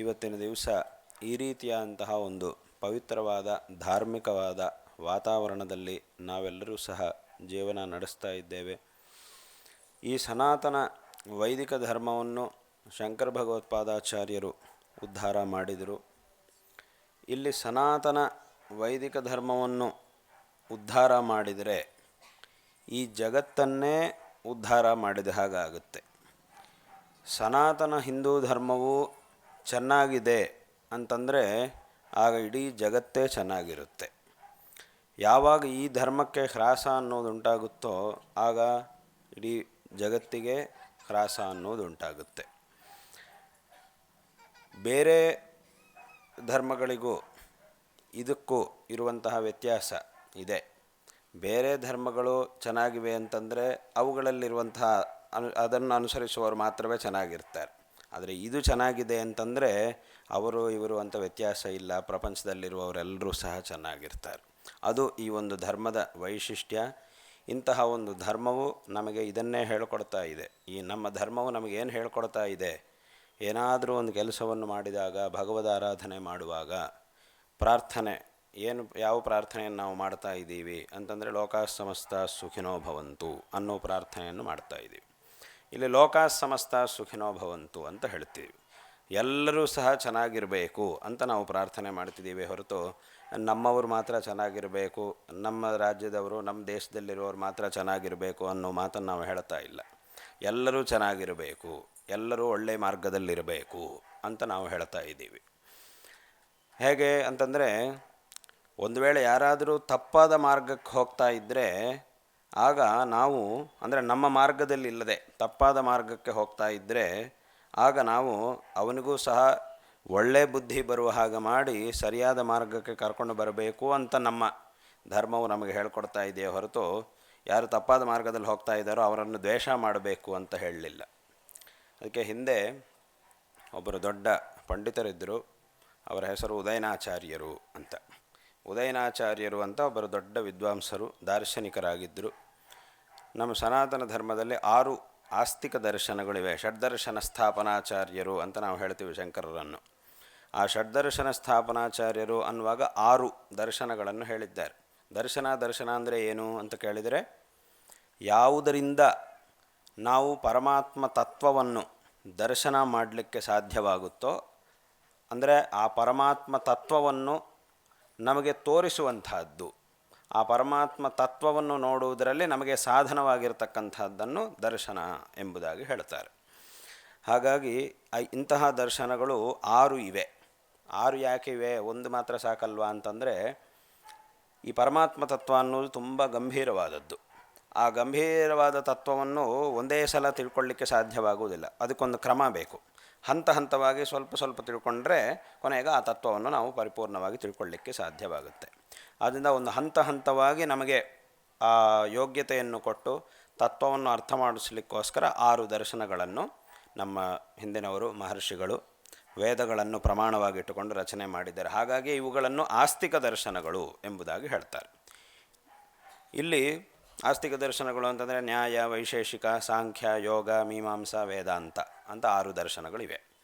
ಇವತ್ತಿನ ದಿವಸ ಈ ರೀತಿಯಾದಂತಹ ಒಂದು ಪವಿತ್ರವಾದ, ಧಾರ್ಮಿಕವಾದ ವಾತಾವರಣದಲ್ಲಿ ನಾವೆಲ್ಲರೂ ಸಹ ಜೀವನ ನಡೆಸ್ತಾ ಇದ್ದೇವೆ. ಈ ಸನಾತನ ವೈದಿಕ ಧರ್ಮವನ್ನು ಶಂಕರ ಭಗವತ್ಪಾದಾಚಾರ್ಯರು ಉದ್ಧಾರ ಮಾಡಿದರು. ಇಲ್ಲಿ ಸನಾತನ ವೈದಿಕ ಧರ್ಮವನ್ನು ಉದ್ಧಾರ ಮಾಡಿದರೆ ಈ ಜಗತ್ತನ್ನೇ ಉದ್ಧಾರ ಮಾಡಿದ ಹಾಗಾಗುತ್ತೆ. ಸನಾತನ ಹಿಂದೂ ಧರ್ಮವು ಚೆನ್ನಾಗಿದೆ ಅಂತಂದರೆ ಆಗ ಇಡೀ ಜಗತ್ತೇ ಚೆನ್ನಾಗಿರುತ್ತೆ. ಯಾವಾಗ ಈ ಧರ್ಮಕ್ಕೆ ಹ್ರಾಸ ಅನ್ನೋದುಂಟಾಗುತ್ತೋ ಆಗ ಇಡೀ ಜಗತ್ತಿಗೆ ಹ್ರಾಸ ಅನ್ನೋದುಂಟಾಗುತ್ತೆ. ಬೇರೆ ಧರ್ಮಗಳಿಗೂ ಇದಕ್ಕೂ ಇರುವಂತಹ ವ್ಯತ್ಯಾಸ ಇದೆ. ಬೇರೆ ಧರ್ಮಗಳು ಚೆನ್ನಾಗಿವೆ ಅಂತಂದರೆ ಅವುಗಳಲ್ಲಿರುವಂತಹ ಅನು, ಅದನ್ನು ಅನುಸರಿಸುವವರು ಮಾತ್ರವೇ ಚೆನ್ನಾಗಿರ್ತಾರೆ. ಆದರೆ ಇದು ಚೆನ್ನಾಗಿದೆ ಅಂತಂದರೆ ಅವರು ಇವರು ಅಂತ ವ್ಯತ್ಯಾಸ ಇಲ್ಲ. ಪ್ರಪಂಚದಲ್ಲಿರುವವರೆಲ್ಲರೂ ಸಹ ಚೆನ್ನಾಗಿರ್ತಾರೆ. ಅದು ಈ ಒಂದು ಧರ್ಮದ ವೈಶಿಷ್ಟ್ಯ. ಇಂತಹ ಒಂದು ಧರ್ಮವು ನಮಗೆ ಇದನ್ನೇ ಹೇಳಿಕೊಡ್ತಾ ಇದೆ. ಈ ನಮ್ಮ ಧರ್ಮವು ನಮಗೇನು ಹೇಳಿಕೊಡ್ತಾ ಇದೆ? ಏನಾದರೂ ಒಂದು ಕೆಲಸವನ್ನು ಮಾಡಿದಾಗ, ಭಗವದ ಆರಾಧನೆ ಮಾಡುವಾಗ ಪ್ರಾರ್ಥನೆ, ಏನು, ಯಾವ ಪ್ರಾರ್ಥನೆಯನ್ನು ನಾವು ಮಾಡ್ತಾ ಇದ್ದೀವಿ ಅಂತಂದರೆ ಲೋಕಾ ಸಮಸ್ತ ಸುಖಿನೋ ಭವಂತು ಅನ್ನೋ ಪ್ರಾರ್ಥನೆಯನ್ನು ಮಾಡ್ತಾ ಇದ್ದೀವಿ. ಇಲ್ಲಿ ಲೋಕ ಸಮಸ್ತ ಸುಖಿನೋ ಭವಂತು ಅಂತ ಹೇಳ್ತೀವಿ. ಎಲ್ಲರೂ ಸಹ ಚೆನ್ನಾಗಿರಬೇಕು ಅಂತ ನಾವು ಪ್ರಾರ್ಥನೆ ಮಾಡ್ತಿದ್ದೀವಿ ಹೊರತು ನಮ್ಮವರು ಮಾತ್ರ ಚೆನ್ನಾಗಿರಬೇಕು, ನಮ್ಮ ರಾಜ್ಯದವರು, ನಮ್ಮ ದೇಶದಲ್ಲಿರೋರು ಮಾತ್ರ ಚೆನ್ನಾಗಿರಬೇಕು ಅನ್ನೋ ಮಾತನ್ನು ನಾವು ಹೇಳ್ತಾ ಇಲ್ಲ. ಎಲ್ಲರೂ ಚೆನ್ನಾಗಿರಬೇಕು, ಎಲ್ಲರೂ ಒಳ್ಳೆಯ ಮಾರ್ಗದಲ್ಲಿರಬೇಕು ಅಂತ ನಾವು ಹೇಳ್ತಾ ಇದ್ದೀವಿ. ಹೇಗೆ ಅಂತಂದರೆ, ಒಂದು ವೇಳೆ ಯಾರಾದರೂ ತಪ್ಪಾದ ಮಾರ್ಗಕ್ಕೆ ಹೋಗ್ತಾ ಇದ್ದರೆ ಆಗ ನಾವು, ಅಂದರೆ ನಮ್ಮ ಮಾರ್ಗದಲ್ಲಿ ಇಲ್ಲದೆ ತಪ್ಪಾದ ಮಾರ್ಗಕ್ಕೆ ಹೋಗ್ತಾ ಇದ್ದರೆ ಆಗ ನಾವು ಅವನಿಗೂ ಸಹ ಒಳ್ಳೆ ಬುದ್ಧಿ ಬರುವ ಹಾಗೆ ಮಾಡಿ ಸರಿಯಾದ ಮಾರ್ಗಕ್ಕೆ ಕರ್ಕೊಂಡು ಬರಬೇಕು ಅಂತ ನಮ್ಮ ಧರ್ಮವು ನಮಗೆ ಹೇಳ್ಕೊಡ್ತಾ ಇದೆಯೇ ಹೊರತು ಯಾರು ತಪ್ಪಾದ ಮಾರ್ಗದಲ್ಲಿ ಹೋಗ್ತಾ ಇದ್ದಾರೋ ಅವರನ್ನು ದ್ವೇಷ ಮಾಡಬೇಕು ಅಂತ ಹೇಳಲಿಲ್ಲ. ಅದಕ್ಕೆ ಹಿಂದೆ ಒಬ್ಬರು ದೊಡ್ಡ ಪಂಡಿತರಿದ್ದರು. ಅವರ ಹೆಸರು ಉದಯನಾಚಾರ್ಯರು ಅಂತ. ಉದಯನಾಚಾರ್ಯರು ಅಂತ ಒಬ್ಬರು ದೊಡ್ಡ ವಿದ್ವಾಂಸರು, ದಾರ್ಶನಿಕರಾಗಿದ್ದರು. ನಮ್ಮ ಸನಾತನ ಧರ್ಮದಲ್ಲಿ ಆರು ಆಸ್ತಿಕ ದರ್ಶನಗಳಿವೆ. ಷಡ್ದರ್ಶನ ಸ್ಥಾಪನಾಚಾರ್ಯರು ಅಂತ ನಾವು ಹೇಳ್ತೀವಿ ಶಂಕರರನ್ನು. ಆ ಷಡ್ದರ್ಶನ ಸ್ಥಾಪನಾಚಾರ್ಯರು ಅನ್ನುವಾಗ ಆರು ದರ್ಶನಗಳನ್ನು ಹೇಳಿದ್ದಾರೆ. ದರ್ಶನ ದರ್ಶನ ಅಂದರೆ ಏನು ಅಂತ ಕೇಳಿದರೆ, ಯಾವುದರಿಂದ ನಾವು ಪರಮಾತ್ಮ ತತ್ವವನ್ನು ದರ್ಶನ ಮಾಡಲಿಕ್ಕೆ ಸಾಧ್ಯವಾಗುತ್ತೋ, ಅಂದರೆ ಆ ಪರಮಾತ್ಮ ತತ್ವವನ್ನು ನಮಗೆ ತೋರಿಸುವಂತಹದ್ದು ಆ ಪರಮಾತ್ಮ ತತ್ವವನ್ನು ನೋಡುವುದರಲ್ಲಿ ನಮಗೆ ಸಾಧನವಾಗಿರ್ತಕ್ಕಂಥದ್ದನ್ನು ದರ್ಶನ ಎಂಬುದಾಗಿ ಹೇಳ್ತಾರೆ ಹಾಗಾಗಿ ಇಂತಹ ದರ್ಶನಗಳು ಆರು ಇವೆ. ಆರು ಯಾಕೆ ಇವೆ? ಒಂದು ಮಾತ್ರ ಸಾಕಲ್ವಾ ಅಂತಂದರೆ, ಈ ಪರಮಾತ್ಮ ತತ್ವ ಅನ್ನೋದು ತುಂಬ ಗಂಭೀರವಾದದ್ದು. ಆ ಗಂಭೀರವಾದ ತತ್ವವನ್ನು ಒಂದೇ ಸಲ ತಿಳ್ಕೊಳ್ಳಿಕ್ಕೆ ಸಾಧ್ಯವಾಗುವುದಿಲ್ಲ. ಅದಕ್ಕೊಂದು ಕ್ರಮ ಬೇಕು. ಹಂತ ಹಂತವಾಗಿ ಸ್ವಲ್ಪ ಸ್ವಲ್ಪ ತಿಳ್ಕೊಂಡ್ರೆ ಕೊನೆಗೆ ಆ ತತ್ವವನ್ನು ನಾವು ಪರಿಪೂರ್ಣವಾಗಿ ತಿಳ್ಕೊಳ್ಳಿಕ್ಕೆ ಸಾಧ್ಯವಾಗುತ್ತೆ. ಆದ್ದರಿಂದ ಒಂದು ಹಂತ ಹಂತವಾಗಿ ನಮಗೆ ಆ ಯೋಗ್ಯತೆಯನ್ನು ಕೊಟ್ಟು ತತ್ವವನ್ನು ಅರ್ಥ ಮಾಡಿಸ್ಲಿಕ್ಕೋಸ್ಕರ ಆರು ದರ್ಶನಗಳನ್ನು ನಮ್ಮ ಹಿಂದಿನವರು ಮಹರ್ಷಿಗಳು ವೇದಗಳನ್ನು ಪ್ರಮಾಣವಾಗಿಟ್ಟುಕೊಂಡು ರಚನೆ ಮಾಡಿದ್ದಾರೆ. ಹಾಗಾಗಿ ಇವುಗಳನ್ನು ಆಸ್ತಿಕ ದರ್ಶನಗಳು ಎಂಬುದಾಗಿ ಹೇಳ್ತಾರೆ. ಇಲ್ಲಿ ಆಸ್ತಿಕ ದರ್ಶನಗಳು ಅಂತಂದರೆ ನ್ಯಾಯ, ವೈಶೇಷಿಕ, ಸಾಂಖ್ಯ, ಯೋಗ, ಮೀಮಾಂಸಾ, ವೇದಾಂತ. ಅಂತ ಆರು ದರ್ಶನಗಳಿವೆ.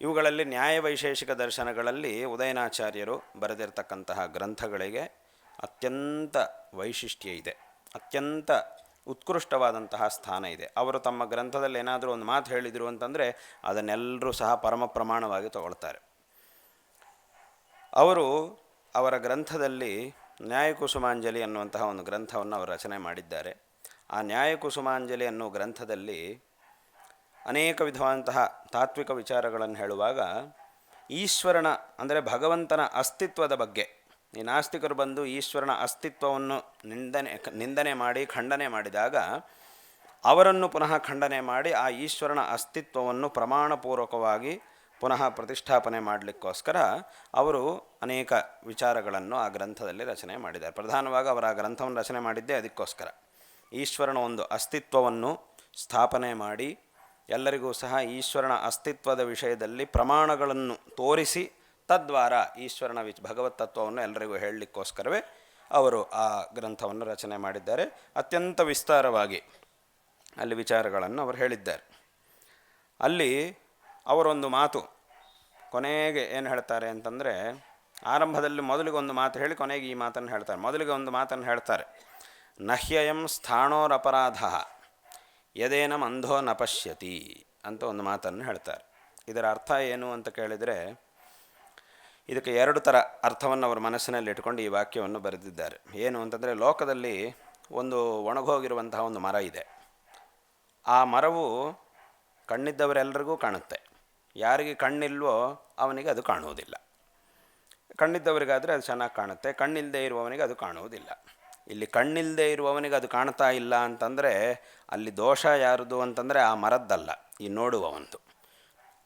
ಇವುಗಳಲ್ಲಿ ನ್ಯಾಯ ವೈಶೇಷಿಕ ದರ್ಶನಗಳಲ್ಲಿ ಉದಯನಾಚಾರ್ಯರು ಬರೆದಿರ್ತಕ್ಕಂತಹ ಗ್ರಂಥಗಳಿಗೆ ಅತ್ಯಂತ ವೈಶಿಷ್ಟ್ಯ ಇದೆ. ಅತ್ಯಂತ ಉತ್ಕೃಷ್ಟವಾದಂತಹ ಸ್ಥಾನ ಇದೆ. ಅವರು ತಮ್ಮ ಗ್ರಂಥದಲ್ಲಿ ಏನಾದರೂ ಒಂದು ಮಾತು ಹೇಳಿದರು ಅಂತಂದರೆ ಅದನ್ನೆಲ್ಲರೂ ಸಹ ಪರಮ ಪ್ರಮಾಣವಾಗಿ ತಗೊಳ್ತಾರೆ. ಅವರು ಅವರ ಗ್ರಂಥದಲ್ಲಿ ನ್ಯಾಯಕುಸುಮಾಂಜಲಿ ಅನ್ನುವಂತಹ ಒಂದು ಗ್ರಂಥವನ್ನು ಅವರು ರಚನೆ ಮಾಡಿದ್ದಾರೆ. ಆ ನ್ಯಾಯಕುಸುಮಾಂಜಲಿ ಅನ್ನೋ ಗ್ರಂಥದಲ್ಲಿ ಅನೇಕ ವಿಧವಾದಂತಹ ತಾತ್ವಿಕ ವಿಚಾರಗಳನ್ನು ಹೇಳುವಾಗ ಈಶ್ವರನ, ಅಂದರೆ ಭಗವಂತನ ಅಸ್ತಿತ್ವದ ಬಗ್ಗೆ, ಈ ನಾಸ್ತಿಕರು ಬಂದು ಈಶ್ವರನ ಅಸ್ತಿತ್ವವನ್ನು ನಿಂದನೆ ನಿಂದನೆ ಮಾಡಿ, ಖಂಡನೆ ಮಾಡಿದಾಗ ಅವರನ್ನು ಪುನಃ ಖಂಡನೆ ಮಾಡಿ ಆ ಈಶ್ವರನ ಅಸ್ತಿತ್ವವನ್ನು ಪ್ರಮಾಣಪೂರ್ವಕವಾಗಿ ಪುನಃ ಪ್ರತಿಷ್ಠಾಪನೆ ಮಾಡಲಿಕ್ಕೋಸ್ಕರ ಅವರು ಅನೇಕ ವಿಚಾರಗಳನ್ನು ಆ ಗ್ರಂಥದಲ್ಲಿ ರಚನೆ ಮಾಡಿದ್ದಾರೆ. ಪ್ರಧಾನವಾಗಿ ಅವರ ಆ ಗ್ರಂಥವನ್ನು ರಚನೆ ಮಾಡಿದ್ದೇ ಅದಕ್ಕೋಸ್ಕರ. ಈಶ್ವರನ ಒಂದು ಅಸ್ತಿತ್ವವನ್ನು ಸ್ಥಾಪನೆ ಮಾಡಿ ಎಲ್ಲರಿಗೂ ಸಹ ಈಶ್ವರನ ಅಸ್ತಿತ್ವದ ವಿಷಯದಲ್ಲಿ ಪ್ರಮಾಣಗಳನ್ನು ತೋರಿಸಿ, ತದ್ವಾರ ಈಶ್ವರನ ವಿಚ್ ಭಗವತ್ ತತ್ವವನ್ನು ಎಲ್ಲರಿಗೂ ಹೇಳಲಿಕ್ಕೋಸ್ಕರವೇ ಅವರು ಆ ಗ್ರಂಥವನ್ನು ರಚನೆ ಮಾಡಿದ್ದಾರೆ. ಅತ್ಯಂತ ವಿಸ್ತಾರವಾಗಿ ಅಲ್ಲಿ ವಿಚಾರಗಳನ್ನು ಅವರು ಹೇಳಿದ್ದಾರೆ. ಅಲ್ಲಿ ಅವರೊಂದು ಮಾತು, ಕೊನೆಗೆ ಏನು ಹೇಳ್ತಾರೆ ಅಂತಂದರೆ, ಆರಂಭದಲ್ಲಿ ಮೊದಲಿಗೆ ಒಂದು ಮಾತು ಹೇಳಿ, ಕೊನೆಗೆ ಈ ಮಾತನ್ನು ಹೇಳ್ತಾರೆ. ಮೊದಲಿಗೆ ಒಂದು ಮಾತನ್ನು ಹೇಳ್ತಾರೆ. ನಹ್ಯಯಂ ಸ್ಥಾಣೋರಪರಾಧ. ಯದೇನಂ ಅಂಧೋ ನ ಪಶ್ಯತಿ ಅಂತ ಒಂದು ಮಾತನ್ನು ಹೇಳ್ತಾರೆ. ಇದರ ಅರ್ಥ ಏನು ಅಂತ ಕೇಳಿದರೆ, ಇದಕ್ಕೆ ಎರಡು ಥರ ಅರ್ಥವನ್ನು ಅವರ ಮನಸ್ಸಿನಲ್ಲಿ ಇಟ್ಕೊಂಡು ಈ ವಾಕ್ಯವನ್ನು ಬರೆದಿದ್ದಾರೆ. ಏನು ಅಂತಂದರೆ, ಲೋಕದಲ್ಲಿ ಒಂದು ಒಣಗೋಗಿರುವಂತಹ ಒಂದು ಮರ ಇದೆ. ಆ ಮರವು ಕಣ್ಣಿದ್ದವರೆಲ್ಲರಿಗೂ ಕಾಣುತ್ತೆ. ಯಾರಿಗೆ ಕಣ್ಣಿಲ್ವೋ ಅವನಿಗೆ ಅದು ಕಾಣುವುದಿಲ್ಲ. ಕಣ್ಣಿದ್ದವರಿಗಾದರೆ ಅದು ಚೆನ್ನಾಗಿ ಕಾಣುತ್ತೆ. ಕಣ್ಣಿಲ್ಲದೆ ಇರುವವನಿಗೆ ಅದು ಕಾಣುವುದಿಲ್ಲ. ಇಲ್ಲಿ ಕಣ್ಣಿಲ್ಲದೆ ಇರುವವನಿಗೆ ಅದು ಕಾಣ್ತಾ ಇಲ್ಲ ಅಂತಂದರೆ ಅಲ್ಲಿ ದೋಷ ಯಾರದು ಅಂತಂದರೆ ಆ ಮರದ್ದಲ್ಲ, ಈ ನೋಡುವವಂತು.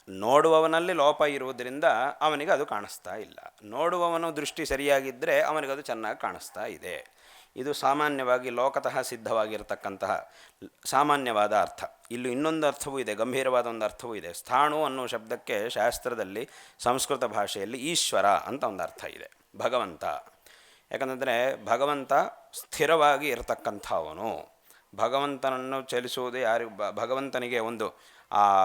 ನೋಡುವವನಲ್ಲಿ ಲೋಪ ಇರುವುದರಿಂದ ಅವನಿಗೆ ಅದು ಕಾಣಿಸ್ತಾ ಇಲ್ಲ. ನೋಡುವವನು ದೃಷ್ಟಿ ಸರಿಯಾಗಿದ್ದರೆ ಅವನಿಗದು ಚೆನ್ನಾಗಿ ಕಾಣಿಸ್ತಾ ಇದೆ. ಇದು ಸಾಮಾನ್ಯವಾಗಿ ಲೋಕತಃ ಸಿದ್ಧವಾಗಿರತಕ್ಕಂತಹ ಸಾಮಾನ್ಯವಾದ ಅರ್ಥ. ಇಲ್ಲಿ ಇನ್ನೊಂದು ಅರ್ಥವೂ ಇದೆ, ಗಂಭೀರವಾದ ಒಂದು ಅರ್ಥವೂ ಇದೆ. ಸ್ಥಾಣು ಅನ್ನೋ ಶಬ್ದಕ್ಕೆ ಶಾಸ್ತ್ರದಲ್ಲಿ, ಸಂಸ್ಕೃತ ಭಾಷೆಯಲ್ಲಿ ಈಶ್ವರ ಅಂತ ಒಂದು ಅರ್ಥ ಇದೆ. ಭಗವಂತ. ಯಾಕಂದರೆ ಭಗವಂತ ಸ್ಥಿರವಾಗಿ ಇರತಕ್ಕಂಥವನು. ಭಗವಂತನನ್ನು ಚಲಿಸುವುದು ಯಾರಿ ಭಗವಂತನಿಗೆ ಒಂದು, ಆ,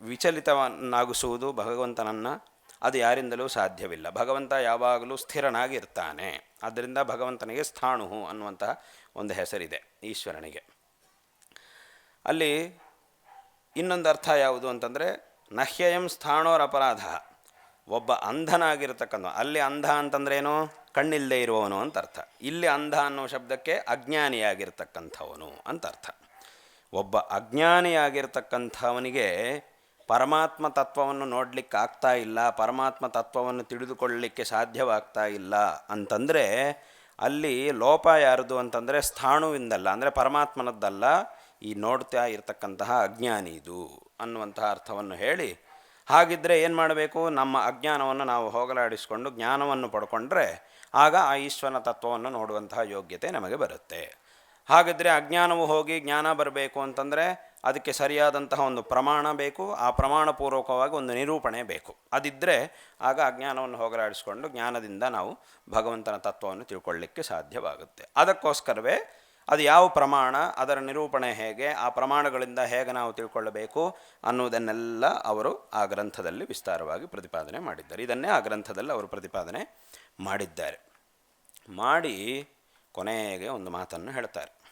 ವಿಚಲಿತವನ್ನಾಗಿಸುವುದು ಭಗವಂತನನ್ನು ಅದು ಯಾರಿಂದಲೂ ಸಾಧ್ಯವಿಲ್ಲ. ಭಗವಂತ ಯಾವಾಗಲೂ ಸ್ಥಿರನಾಗಿ ಇರ್ತಾನೆ ಆದ್ದರಿಂದ ಭಗವಂತನಿಗೆ ಸ್ಥಾಣು ಅನ್ನುವಂತಹ ಒಂದು ಹೆಸರಿದೆ ಈಶ್ವರನಿಗೆ. ಅಲ್ಲಿ ಇನ್ನೊಂದು ಅರ್ಥ ಯಾವುದು ಅಂತಂದರೆ, ನಹ್ಯಯಂ ಸ್ಥಾಣೋರ ಅಪರಾಧ ಒಬ್ಬ ಅಂಧನಾಗಿರ್ತಕ್ಕಂಥ, ಅಲ್ಲಿ ಅಂಧ ಅಂತಂದ್ರೇನು? ಕಣ್ಣಿಲ್ಲದೆ ಇರುವವನು ಅಂತ ಅರ್ಥ. ಇಲ್ಲಿ ಅಂಧ ಅನ್ನೋ ಶಬ್ದಕ್ಕೆ ಅಜ್ಞಾನಿಯಾಗಿರ್ತಕ್ಕಂಥವನು ಅಂತ ಅರ್ಥ. ಒಬ್ಬ ಅಜ್ಞಾನಿಯಾಗಿರ್ತಕ್ಕಂಥವನಿಗೆ ಪರಮಾತ್ಮ ತತ್ವವನ್ನು ನೋಡಲಿಕ್ಕೆ ಆಗ್ತಾ ಇಲ್ಲ, ಪರಮಾತ್ಮ ತತ್ವವನ್ನು ತಿಳಿದುಕೊಳ್ಳಲಿಕ್ಕೆ ಸಾಧ್ಯವಾಗ್ತಾ ಇಲ್ಲ ಅಂತಂದರೆ, ಅಲ್ಲಿ ಲೋಪ ಯಾರದು ಅಂತಂದರೆ ಸ್ಥಾಣುವಿಂದಲ್ಲ, ಅಂದರೆ ಪರಮಾತ್ಮನದ್ದಲ್ಲ, ಈ ನೋಡ್ತಾ ಇರತಕ್ಕಂತಹ ಅಜ್ಞಾನಿ ಇದು ಅನ್ನುವಂತಹ ಅರ್ಥವನ್ನು ಹೇಳಿ ಹಾಗಿದ್ದರೆ ಏನು ಮಾಡಬೇಕು? ನಮ್ಮ ಅಜ್ಞಾನವನ್ನು ನಾವು ಹೋಗಲಾಡಿಸಿಕೊಂಡು ಜ್ಞಾನವನ್ನು ಪಡ್ಕೊಂಡ್ರೆ ಆಗ ಆ ಈಶ್ವರನ ತತ್ವವನ್ನು ನೋಡುವಂತಹ ಯೋಗ್ಯತೆ ನಮಗೆ ಬರುತ್ತೆ. ಹಾಗಿದ್ದರೆ ಅಜ್ಞಾನವು ಹೋಗಿ ಜ್ಞಾನ ಬರಬೇಕು ಅಂತಂದರೆ ಅದಕ್ಕೆ ಸರಿಯಾದಂತಹ ಒಂದು ಪ್ರಮಾಣ ಬೇಕು, ಆ ಪ್ರಮಾಣಪೂರ್ವಕವಾಗಿ ಒಂದು ನಿರೂಪಣೆ ಬೇಕು. ಅದಿದ್ದರೆ ಆಗ ಅಜ್ಞಾನವನ್ನು ಹೋಗಲಾಡಿಸಿಕೊಂಡು ಜ್ಞಾನದಿಂದ ನಾವು ಭಗವಂತನ ತತ್ವವನ್ನು ತಿಳ್ಕೊಳ್ಳಿಕ್ಕೆ ಸಾಧ್ಯವಾಗುತ್ತೆ. ಅದಕ್ಕೋಸ್ಕರವೇ ಅದು ಯಾವ ಪ್ರಮಾಣ, ಅದರ ನಿರೂಪಣೆ ಹೇಗೆ, ಆ ಪ್ರಮಾಣಗಳಿಂದ ಹೇಗೆ ನಾವು ತಿಳ್ಕೊಳ್ಳಬೇಕು ಅನ್ನುವುದನ್ನೆಲ್ಲ ಅವರು ಆ ಗ್ರಂಥದಲ್ಲಿ ವಿಸ್ತಾರವಾಗಿ ಪ್ರತಿಪಾದನೆ ಮಾಡಿದ್ದಾರೆ. ಇದನ್ನೇ ಆ ಗ್ರಂಥದಲ್ಲಿ ಅವರು ಪ್ರತಿಪಾದನೆ ಮಾಡಿದ್ದಾರೆ. ಮಾಡಿ ಕೊನೆಗೆ ಒಂದು ಮಾತನ್ನು ಹೇಳ್ತಾರೆ.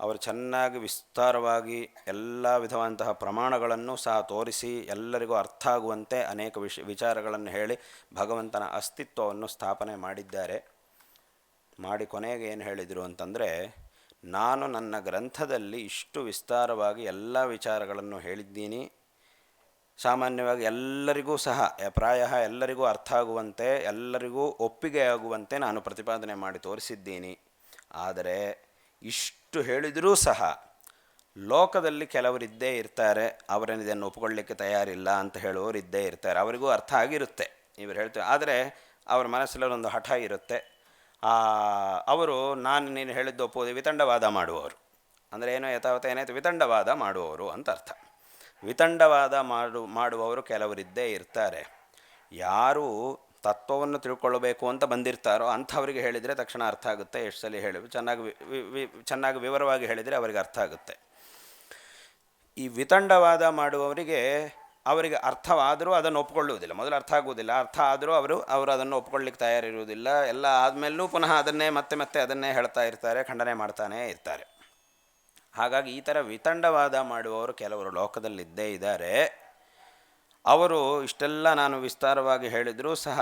ಅವರು ಚೆನ್ನಾಗಿ ವಿಸ್ತಾರವಾಗಿ ಎಲ್ಲ ವಿಧವಾದಂತಹ ಪ್ರಮಾಣಗಳನ್ನು ಸಹ ತೋರಿಸಿ ಎಲ್ಲರಿಗೂ ಅರ್ಥ ಆಗುವಂತೆ ಅನೇಕ ವಿಷ, ವಿಚಾರಗಳನ್ನು ಹೇಳಿ ಭಗವಂತನ ಅಸ್ತಿತ್ವವನ್ನು ಸ್ಥಾಪನೆ ಮಾಡಿದ್ದಾರೆ. ಮಾಡಿ ಕೊನೆಗೆ ಏನು ಹೇಳಿದರು ಅಂತಂದರೆ, ನಾನು ನನ್ನ ಗ್ರಂಥದಲ್ಲಿ ಇಷ್ಟು ವಿಸ್ತಾರವಾಗಿ ಎಲ್ಲ ವಿಚಾರಗಳನ್ನು ಹೇಳಿದ್ದೀನಿ. ಸಾಮಾನ್ಯವಾಗಿ ಎಲ್ಲರಿಗೂ ಸಹ ಪ್ರಾಯ ಎಲ್ಲರಿಗೂ ಅರ್ಥ ಆಗುವಂತೆ, ಎಲ್ಲರಿಗೂ ಒಪ್ಪಿಗೆ ಆಗುವಂತೆ ನಾನು ಪ್ರತಿಪಾದನೆ ಮಾಡಿ ತೋರಿಸಿದ್ದೀನಿ. ಆದರೆ ಇಷ್ಟು ಹೇಳಿದರೂ ಸಹ, ಲೋಕದಲ್ಲಿ ಕೆಲವರಿದ್ದೇ ಇರ್ತಾರೆ, ಅವರೇನು ಇದನ್ನು ಒಪ್ಪಿಕೊಳ್ಳಿಕ್ಕೆ ತಯಾರಿಲ್ಲ ಅಂತ ಹೇಳುವವರು ಇದ್ದೇ ಇರ್ತಾರೆ, ಅವರಿಗೂ ಅರ್ಥ ಆಗಿರುತ್ತೆ. ಇವರು ಹೇಳ್ತೇವೆ ಆದರೆ ಅವರ ಮನಸ್ಸಲ್ಲಿ ಒಂದು ಹಠ ಇರುತ್ತೆ. ಅವರು ನಾನು ನೀನು ಹೇಳಿದ್ದು ಒಪ್ಪುವುದು ವಿತಂಡವಾದ ಮಾಡುವವರು. ಅಂದರೆ ಏನೋ ಯಥಾವತ್ತ ಏನಾಯಿತು ವಿತಂಡವಾದ ಮಾಡುವವರು ಅಂತ ಅರ್ಥ. ವಿತಂಡವಾದ ಮಾಡು, ಮಾಡುವವರು ಕೆಲವರಿದ್ದೇ ಇರ್ತಾರೆ. ಯಾರು ತತ್ವವನ್ನು ತಿಳ್ಕೊಳ್ಳಬೇಕು ಅಂತ ಬಂದಿರ್ತಾರೋ ಅಂಥವರಿಗೆ ಹೇಳಿದರೆ ತಕ್ಷಣ ಅರ್ಥ ಆಗುತ್ತೆ. ಎಷ್ಟು ಸಲ ಹೇಳಿ ಚೆನ್ನಾಗಿ ಚೆನ್ನಾಗಿ ವಿವರವಾಗಿ ಹೇಳಿದರೆ ಅವರಿಗೆ ಅರ್ಥ ಆಗುತ್ತೆ. ಈ ವಿತಂಡವಾದ ಮಾಡುವವರಿಗೆ ಅವರಿಗೆ ಅರ್ಥವಾದರೂ ಅದನ್ನು ಒಪ್ಪಿಕೊಳ್ಳುವುದಿಲ್ಲ ಮೊದಲು ಅರ್ಥ ಆಗುವುದಿಲ್ಲ. ಅರ್ಥ ಆದರೂ ಅವರು ಅವರು ಅದನ್ನು ಒಪ್ಕೊಳ್ಳಿಕ್ಕೆ ತಯಾರಿರುವುದಿಲ್ಲ. ಎಲ್ಲ ಆದಮೇಲೂ ಪುನಃ ಅದನ್ನೇ, ಮತ್ತೆ ಮತ್ತೆ ಅದನ್ನೇ ಹೇಳ್ತಾ ಇರ್ತಾರೆ, ಖಂಡನೆ ಮಾಡ್ತಾನೇ ಇರ್ತಾರೆ. ಹಾಗಾಗಿ ಈ ಥರ ವಿತಂಡವಾದ ಮಾಡುವವರು ಕೆಲವರು ಲೋಕದಲ್ಲಿದ್ದೇ ಇದ್ದಾರೆ. ಅವರು ಇಷ್ಟೆಲ್ಲ ನಾನು ವಿಸ್ತಾರವಾಗಿ ಹೇಳಿದರೂ ಸಹ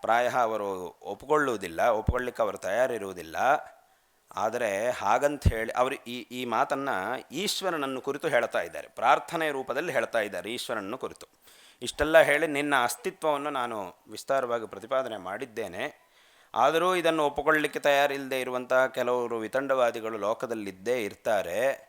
ಪ್ರಾಯ ಅವರು ಒಪ್ಪಿಕೊಳ್ಳುವುದಿಲ್ಲ ಒಪ್ಕೊಳ್ಳಿಕ್ಕೆ ಅವರು ತಯಾರಿರುವುದಿಲ್ಲ. ಆದರೆ ಹಾಗಂತ ಹೇಳಿ ಅವರು ಈ ಈ ಮಾತನ್ನು ಈಶ್ವರನನ್ನು ಕುರಿತು ಹೇಳ್ತಾ ಇದ್ದಾರೆ. ಪ್ರಾರ್ಥನೆ ರೂಪದಲ್ಲಿ ಹೇಳ್ತಾ ಇದ್ದಾರೆ ಈಶ್ವರನನ್ನು ಕುರಿತು. ಇಷ್ಟೆಲ್ಲ ಹೇಳಿ ನಿನ್ನ ಅಸ್ತಿತ್ವವನ್ನು ನಾನು ವಿಸ್ತಾರವಾಗಿ ಪ್ರತಿಪಾದನೆ ಮಾಡಿದ್ದೇನೆ. ಆದರೂ ಇದನ್ನು ಒಪ್ಪಿಕೊಳ್ಳಲಿಕ್ಕೆ ತಯಾರಿಲ್ಲದೆ ಇರುವಂತಹ ಕೆಲವರು ವಿತಂಡವಾದಿಗಳು ಲೋಕದಲ್ಲಿದ್ದೇ ಇರ್ತಾರೆ.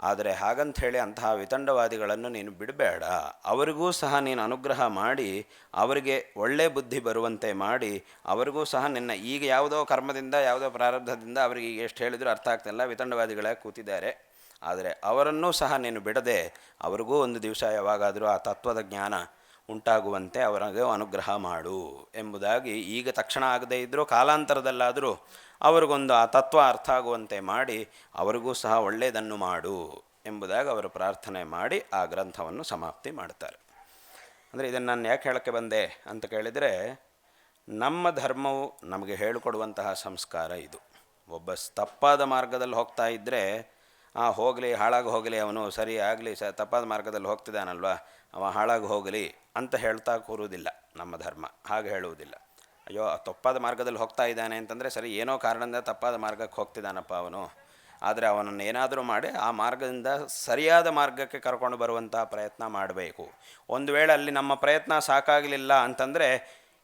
ಆದರೆ ಹಾಗಂತ ಹೇಳಿ ಅಂತಹ ವಿತಂಡವಾದಿಗಳನ್ನು ನೀನು ಬಿಡಬೇಡ. ಅವರಿಗೂ ಸಹ ನೀನು ಅನುಗ್ರಹ ಮಾಡಿ, ಅವರಿಗೆ ಒಳ್ಳೆ ಬುದ್ಧಿ ಬರುವಂತೆ ಮಾಡಿ, ಅವರಿಗೂ ಸಹ ನಿನ್ನ ಈಗ ಯಾವುದೋ ಕರ್ಮದಿಂದ, ಯಾವುದೋ ಪ್ರಾರಬ್ಧದಿಂದ ಅವರಿಗೆ ಈಗ ಎಷ್ಟು ಹೇಳಿದರೂ ಅರ್ಥ ಆಗ್ತಿಲ್ಲ ವಿತಂಡವಾದಿಗಳೇ ಕೂತಿದ್ದಾರೆ. ಆದರೆ ಅವರನ್ನೂ ಸಹ ನೀನು ಬಿಡದೆ, ಅವರಿಗೂ ಒಂದು ದಿವಸ ಯಾವಾಗಾದರೂ ಆ ತತ್ವದ ಜ್ಞಾನ ಉಂಟಾಗುವಂತೆ ಅವರಿಗೆ ಅನುಗ್ರಹ ಮಾಡು ಎಂಬುದಾಗಿ ಈಗ ತಕ್ಷಣ ಆಗದೇ ಇದ್ದರೂ ಕಾಲಾಂತರದಲ್ಲಾದರೂ ಅವರಿಗೊಂದು ಆ ತತ್ವ ಅರ್ಥ ಆಗುವಂತೆ ಮಾಡಿ ಅವರಿಗೂ ಸಹ ಒಳ್ಳೆಯದನ್ನು ಮಾಡು ಎಂಬುದಾಗಿ ಅವರು ಪ್ರಾರ್ಥನೆ ಮಾಡಿ ಆ ಗ್ರಂಥವನ್ನು ಸಮಾಪ್ತಿ ಮಾಡ್ತಾರೆ. ಅಂದರೆ ಇದನ್ನು ನಾನು ಯಾಕೆ ಹೇಳೋಕ್ಕೆ ಬಂದೆ ಅಂತ ಕೇಳಿದರೆ ನಮ್ಮ ಧರ್ಮವು ನಮಗೆ ಹೇಳಿಕೊಡುವಂತಹ ಸಂಸ್ಕಾರ ಇದು. ಒಬ್ಬ ತಪ್ಪಾದ ಮಾರ್ಗದಲ್ಲಿ ಹೋಗ್ತಾ ಇದ್ದರೆ ಆ ಹೋಗಲಿ, ಹಾಳಾಗಿ ಹೋಗಲಿ, ಅವನು ಸರಿ ಆಗಲಿ, ಸ ತಪ್ಪಾದ ಮಾರ್ಗದಲ್ಲಿ ಹೋಗ್ತಿದ್ದಾನಲ್ವ? ಅವ ಹಾಳಾಗಿ ಹೋಗಲಿ ಅಂತ ಹೇಳ್ತಾ ಕೂರುವುದಿಲ್ಲ ನಮ್ಮ ಧರ್ಮ, ಹಾಗೆ ಹೇಳುವುದಿಲ್ಲ. ಅಯ್ಯೋ, ಆ ತಪ್ಪಾದ ಮಾರ್ಗದಲ್ಲಿ ಹೋಗ್ತಾ ಇದ್ದಾನೆ ಅಂತಂದರೆ ಸರಿ, ಏನೋ ಕಾರಣದಿಂದ ತಪ್ಪಾದ ಮಾರ್ಗಕ್ಕೆ ಹೋಗ್ತಿದ್ದಾನಪ್ಪ ಅವನು. ಆದರೆ ಅವನನ್ನು ಏನಾದರೂ ಮಾಡಿ ಆ ಮಾರ್ಗದಿಂದ ಸರಿಯಾದ ಮಾರ್ಗಕ್ಕೆ ಕರ್ಕೊಂಡು ಬರುವಂಥ ಪ್ರಯತ್ನ ಮಾಡಬೇಕು. ಒಂದು ವೇಳೆ ಅಲ್ಲಿ ನಮ್ಮ ಪ್ರಯತ್ನ ಸಾಕಾಗಲಿಲ್ಲ ಅಂತಂದರೆ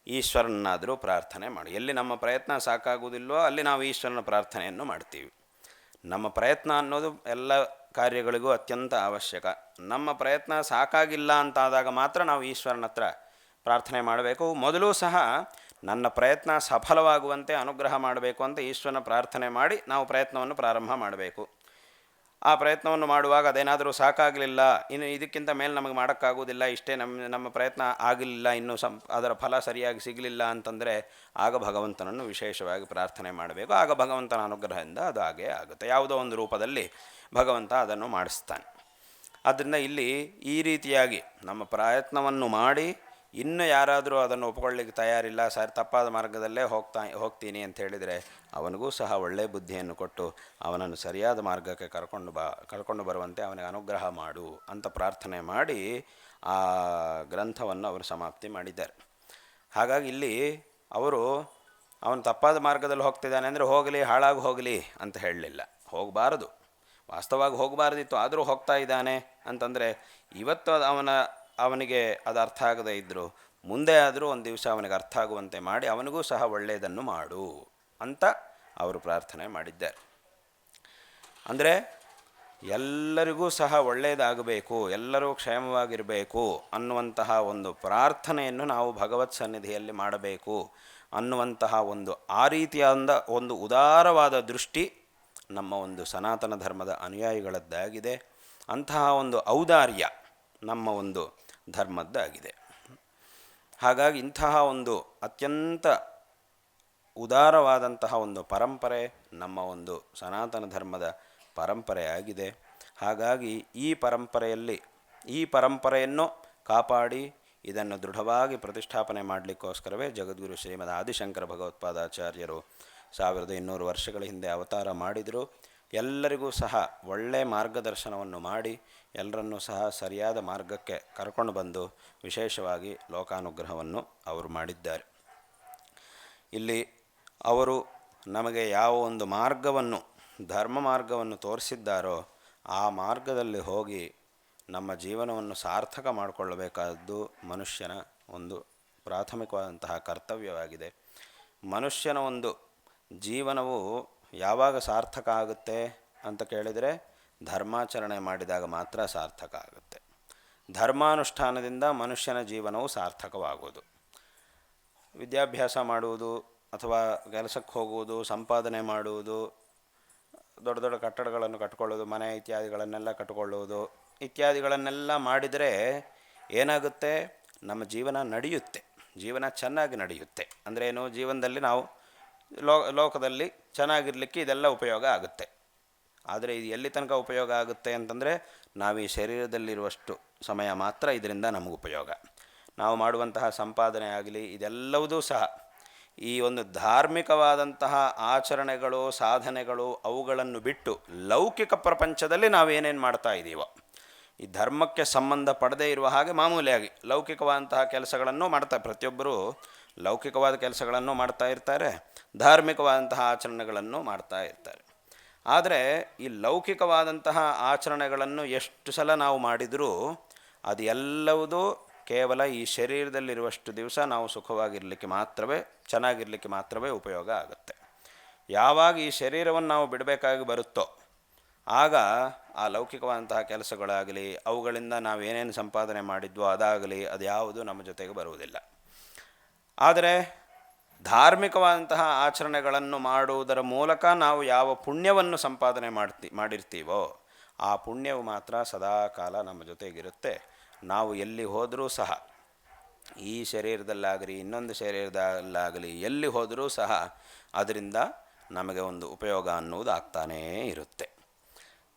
ಈಶ್ವರನಾದರೂ ಪ್ರಾರ್ಥನೆ ಮಾಡಿ. ಎಲ್ಲಿ ನಮ್ಮ ಪ್ರಯತ್ನ ಸಾಕಾಗುವುದಿಲ್ಲವೋ ಅಲ್ಲಿ ನಾವು ಈಶ್ವರನ ಪ್ರಾರ್ಥನೆಯನ್ನು ಮಾಡ್ತೀವಿ. ನಮ್ಮ ಪ್ರಯತ್ನ ಅನ್ನೋದು ಎಲ್ಲ ಕಾರ್ಯಗಳಿಗೂ ಅತ್ಯಂತ ಅವಶ್ಯಕ. ನಮ್ಮ ಪ್ರಯತ್ನ ಸಾಕಾಗಿಲ್ಲ ಅಂತಾದಾಗ ಮಾತ್ರ ನಾವು ಈಶ್ವರನ ಹತ್ರ ಪ್ರಾರ್ಥನೆ ಮಾಡಬೇಕು. ಮೊದಲು ಸಹ ನನ್ನ ಪ್ರಯತ್ನ ಸಫಲವಾಗುವಂತೆ ಅನುಗ್ರಹ ಮಾಡಬೇಕು ಅಂತ ಈಶ್ವರನ ಪ್ರಾರ್ಥನೆ ಮಾಡಿ ನಾವು ಪ್ರಯತ್ನವನ್ನು ಪ್ರಾರಂಭ ಮಾಡಬೇಕು. ಆ ಪ್ರಯತ್ನವನ್ನು ಮಾಡುವಾಗ ಅದೇನಾದರೂ ಸಾಕಾಗಲಿಲ್ಲ, ಇನ್ನು ಇದಕ್ಕಿಂತ ಮೇಲೆ ನಮಗೆ ಮಾಡೋಕ್ಕಾಗೋದಿಲ್ಲ ಇಷ್ಟೇ ನಮ್ಮ ನಮ್ಮ ಪ್ರಯತ್ನ ಆಗಲಿಲ್ಲ ಇನ್ನೂ ಸಂ, ಅದರ ಫಲ ಸರಿಯಾಗಿ ಸಿಗಲಿಲ್ಲ ಅಂತಂದರೆ ಆಗ ಭಗವಂತನನ್ನು ವಿಶೇಷವಾಗಿ ಪ್ರಾರ್ಥನೆ ಮಾಡಬೇಕು. ಆಗ ಭಗವಂತನ ಅನುಗ್ರಹದಿಂದ ಅದು ಹಾಗೇ ಆಗುತ್ತೆ. ಯಾವುದೋ ಒಂದು ರೂಪದಲ್ಲಿ ಭಗವಂತ ಅದನ್ನು ಮಾಡಿಸ್ತಾನೆ. ಆದ್ದರಿಂದ ಇಲ್ಲಿ ಈ ರೀತಿಯಾಗಿ ನಮ್ಮ ಪ್ರಯತ್ನವನ್ನು ಮಾಡಿ ಇನ್ನು ಯಾರಾದರೂ ಅದನ್ನು ಒಪ್ಕೊಳ್ಳಿಕ್ಕೆ ತಯಾರಿಲ್ಲ, ಸರ್, ತಪ್ಪಾದ ಮಾರ್ಗದಲ್ಲೇ ಹೋಗ್ತಾ, ಹೋಗ್ತೀನಿ ಅಂತ ಹೇಳಿದರೆ ಅವನಿಗೂ ಸಹ ಒಳ್ಳೆಯ ಬುದ್ಧಿಯನ್ನು ಕೊಟ್ಟು ಅವನನ್ನು ಸರಿಯಾದ ಮಾರ್ಗಕ್ಕೆ ಕರ್ಕೊಂಡು ಬಾ, ಕರ್ಕೊಂಡು ಬರುವಂತೆ ಅವನಿಗೆ ಅನುಗ್ರಹ ಮಾಡು ಅಂತ ಪ್ರಾರ್ಥನೆ ಮಾಡಿ ಆ ಗ್ರಂಥವನ್ನು ಅವರು ಸಮಾಪ್ತಿ ಮಾಡಿದ್ದಾರೆ. ಹಾಗಾಗಿ ಇಲ್ಲಿ ಅವರು, ಅವನು ತಪ್ಪಾದ ಮಾರ್ಗದಲ್ಲಿ ಹೋಗ್ತಿದ್ದಾನೆ ಅಂದರೆ ಹೋಗಲಿ, ಹಾಳಾಗಿ ಹೋಗಲಿ ಅಂತ ಹೇಳಲಿಲ್ಲ. ಹೋಗಬಾರದು. ವಾಸ್ತವವಾಗಿ ಹೋಗಬಾರ್ದಿತ್ತು, ಆದರೂ ಹೋಗ್ತಾ ಇದ್ದಾನೆ ಅಂತಂದರೆ ಇವತ್ತು ಅವನ ಅವನಿಗೆ ಅದು ಅರ್ಥ ಆಗದೇ ಇದ್ದರು ಮುಂದೆ ಆದರೂ ಒಂದು ದಿವಸ ಅವನಿಗೆ ಅರ್ಥ ಆಗುವಂತೆ ಮಾಡಿ ಅವನಿಗೂ ಸಹ ಒಳ್ಳೆಯದನ್ನು ಮಾಡು ಅಂತ ಅವರು ಪ್ರಾರ್ಥನೆ ಮಾಡಿದ್ದಾರೆ. ಅಂದರೆ ಎಲ್ಲರಿಗೂ ಸಹ ಒಳ್ಳೆಯದಾಗಬೇಕು, ಎಲ್ಲರೂ ಕ್ಷೇಮವಾಗಿರಬೇಕು ಅನ್ನುವಂತಹ ಒಂದು ಪ್ರಾರ್ಥನೆಯನ್ನು ನಾವು ಭಗವತ್ ಸನ್ನಿಧಿಯಲ್ಲಿ ಮಾಡಬೇಕು ಅನ್ನುವಂತಹ ಒಂದು ಆ ರೀತಿಯಾದ ಒಂದು ಉದಾರವಾದ ದೃಷ್ಟಿ ನಮ್ಮ ಒಂದು ಸನಾತನ ಧರ್ಮದ ಅನುಯಾಯಿಗಳದ್ದಾಗಿದೆ. ಅಂತಹ ಒಂದು ಔದಾರ್ಯ ನಮ್ಮ ಒಂದು ಧರ್ಮದ್ದಾಗಿದೆ. ಹಾಗಾಗಿ ಇಂತಹ ಒಂದು ಅತ್ಯಂತ ಉದಾರವಾದಂತಹ ಒಂದು ಪರಂಪರೆ ನಮ್ಮ ಒಂದು ಸನಾತನ ಧರ್ಮದ ಪರಂಪರೆಯಾಗಿದೆ. ಹಾಗಾಗಿ ಈ ಪರಂಪರೆಯಲ್ಲಿ ಈ ಪರಂಪರೆಯನ್ನು ಕಾಪಾಡಿ ಇದನ್ನು ದೃಢವಾಗಿ ಪ್ರತಿಷ್ಠಾಪನೆ ಮಾಡಲಿಕ್ಕೋಸ್ಕರವೇ ಜಗದ್ಗುರು ಶ್ರೀಮದ್ ಆದಿಶಂಕರ ಭಗವತ್ಪಾದಾಚಾರ್ಯರು ಸಾವಿರದ ಇನ್ನೂರು ವರ್ಷಗಳ ಹಿಂದೆ ಅವತಾರ ಮಾಡಿದರು. ಎಲ್ಲರಿಗೂ ಸಹ ಒಳ್ಳೆಯ ಮಾರ್ಗದರ್ಶನವನ್ನು ಮಾಡಿ ಎಲ್ಲರನ್ನೂ ಸಹ ಸರಿಯಾದ ಮಾರ್ಗಕ್ಕೆ ಕರ್ಕೊಂಡು ಬಂದು ವಿಶೇಷವಾಗಿ ಲೋಕಾನುಗ್ರಹವನ್ನು ಅವರು ಮಾಡಿದ್ದಾರೆ. ಇಲ್ಲಿ ಅವರು ನಮಗೆ ಯಾವ ಒಂದು ಮಾರ್ಗವನ್ನು, ಧರ್ಮ ಮಾರ್ಗವನ್ನು ತೋರಿಸಿದ್ದಾರೋ ಆ ಮಾರ್ಗದಲ್ಲಿ ಹೋಗಿ ನಮ್ಮ ಜೀವನವನ್ನು ಸಾರ್ಥಕ ಮಾಡಿಕೊಳ್ಳಬೇಕಾದ್ದು ಮನುಷ್ಯನ ಒಂದು ಪ್ರಾಥಮಿಕವಾದಂತಹ ಕರ್ತವ್ಯವಾಗಿದೆ. ಮನುಷ್ಯನ ಒಂದು ಜೀವನವು ಯಾವಾಗ ಸಾರ್ಥಕ ಆಗುತ್ತೆ ಅಂತ ಕೇಳಿದರೆ ಧರ್ಮಾಚರಣೆ ಮಾಡಿದಾಗ ಮಾತ್ರ ಸಾರ್ಥಕ ಆಗುತ್ತೆ. ಧರ್ಮಾನುಷ್ಠಾನದಿಂದ ಮನುಷ್ಯನ ಜೀವನವು ಸಾರ್ಥಕವಾಗುವುದು ವಿದ್ಯಾಭ್ಯಾಸ ಮಾಡುವುದು ಅಥವಾ ಕೆಲಸಕ್ಕೆ ಹೋಗುವುದು, ಸಂಪಾದನೆ ಮಾಡುವುದು, ದೊಡ್ಡ ದೊಡ್ಡ ಕಟ್ಟಡಗಳನ್ನು ಕಟ್ಕೊಳ್ಳೋದು, ಮನೆ ಇತ್ಯಾದಿಗಳನ್ನೆಲ್ಲ ಕಟ್ಕೊಳ್ಳುವುದು ಇತ್ಯಾದಿಗಳನ್ನೆಲ್ಲ ಮಾಡಿದರೆ ಏನಾಗುತ್ತೆ? ನಮ್ಮ ಜೀವನ ನಡೆಯುತ್ತೆ. ಜೀವನ ಚೆನ್ನಾಗಿ ನಡೆಯುತ್ತೆ. ಅಂದರೆ ಏನು? ಜೀವನದಲ್ಲಿ ನಾವು ಲೋ, ಲೋಕದಲ್ಲಿ ಚೆನ್ನಾಗಿರಲಿಕ್ಕೆ ಇದೆಲ್ಲ ಉಪಯೋಗ ಆಗುತ್ತೆ. ಆದರೆ ಇದು ಎಲ್ಲಿ ತನಕ ಉಪಯೋಗ ಆಗುತ್ತೆ ಅಂತಂದರೆ ನಾವು ಈ ಶರೀರದಲ್ಲಿರುವಷ್ಟು ಸಮಯ ಮಾತ್ರ ಇದರಿಂದ ನಮಗೆ ಉಪಯೋಗ. ನಾವು ಮಾಡುವಂತಹ ಸಂಪಾದನೆ ಆಗಲಿ ಇದೆಲ್ಲವುದೂ ಸಹ ಈ ಒಂದು ಧಾರ್ಮಿಕವಾದಂತಹ ಆಚರಣೆಗಳು, ಸಾಧನೆಗಳು ಅವುಗಳನ್ನು ಬಿಟ್ಟು ಲೌಕಿಕ ಪ್ರಪಂಚದಲ್ಲಿ ನಾವೇನೇನು ಮಾಡ್ತಾ ಇದ್ದೀವೋ ಈ ಧರ್ಮಕ್ಕೆ ಸಂಬಂಧ ಪಡದೇ ಇರುವ ಹಾಗೆ ಮಾಮೂಲಿಯಾಗಿ ಲೌಕಿಕವಾದಂತಹ ಕೆಲಸಗಳನ್ನು ಮಾಡ್ತಾ ಪ್ರತಿಯೊಬ್ಬರು ಲೌಕಿಕವಾದ ಕೆಲಸಗಳನ್ನು ಮಾಡ್ತಾ ಇರ್ತಾರೆ, ಧಾರ್ಮಿಕವಾದಂತಹ ಆಚರಣೆಗಳನ್ನು ಮಾಡ್ತಾ ಇರ್ತಾರೆ. ಆದರೆ ಈ ಲೌಕಿಕವಾದಂತಹ ಆಚರಣೆಗಳನ್ನು ಎಷ್ಟು ಸಲ ನಾವು ಮಾಡಿದರೂ ಅದು ಎಲ್ಲವುದೂ ಕೇವಲ ಈ ಶರೀರದಲ್ಲಿರುವಷ್ಟು ದಿವಸ ನಾವು ಸುಖವಾಗಿರಲಿಕ್ಕೆ ಮಾತ್ರವೇ, ಚೆನ್ನಾಗಿರಲಿಕ್ಕೆ ಮಾತ್ರವೇ ಉಪಯೋಗ ಆಗುತ್ತೆ. ಯಾವಾಗ ಈ ಶರೀರವನ್ನು ನಾವು ಬಿಡಬೇಕಾಗಿ ಬರುತ್ತೋ, ಆಗ ಆ ಲೌಕಿಕವಾದಂತಹ ಕೆಲಸಗಳಾಗಲಿ, ಅವುಗಳಿಂದ ನಾವು ಏನೇನು ಸಂಪಾದನೆ ಮಾಡಿದ್ವೋ ಅದಾಗಲಿ, ಅದು ಯಾವುದು ನಮ್ಮ ಜೊತೆಗೆ ಬರುವುದಿಲ್ಲ. ಆದರೆ ಧಾರ್ಮಿಕವಾದಂತಹ ಆಚರಣೆಗಳನ್ನು ಮಾಡುವುದರ ಮೂಲಕ ನಾವು ಯಾವ ಪುಣ್ಯವನ್ನು ಸಂಪಾದನೆ ಮಾಡ್ತಿ, ಮಾಡಿರ್ತೀವೋ ಆ ಪುಣ್ಯವು ಮಾತ್ರ ಸದಾಕಾಲ ನಮ್ಮ ಜೊತೆಗಿರುತ್ತೆ. ನಾವು ಎಲ್ಲಿ ಹೋದರೂ ಸಹ, ಈ ಶರೀರದಲ್ಲಾಗಲಿ, ಇನ್ನೊಂದು ಶರೀರದಲ್ಲಾಗಲಿ ಎಲ್ಲಿ ಹೋದರೂ ಸಹ, ಅದರಿಂದ ನಮಗೆ ಒಂದು ಉಪಯೋಗ ಅನ್ನುವುದು ಆಗ್ತಾನೇ ಇರುತ್ತೆ.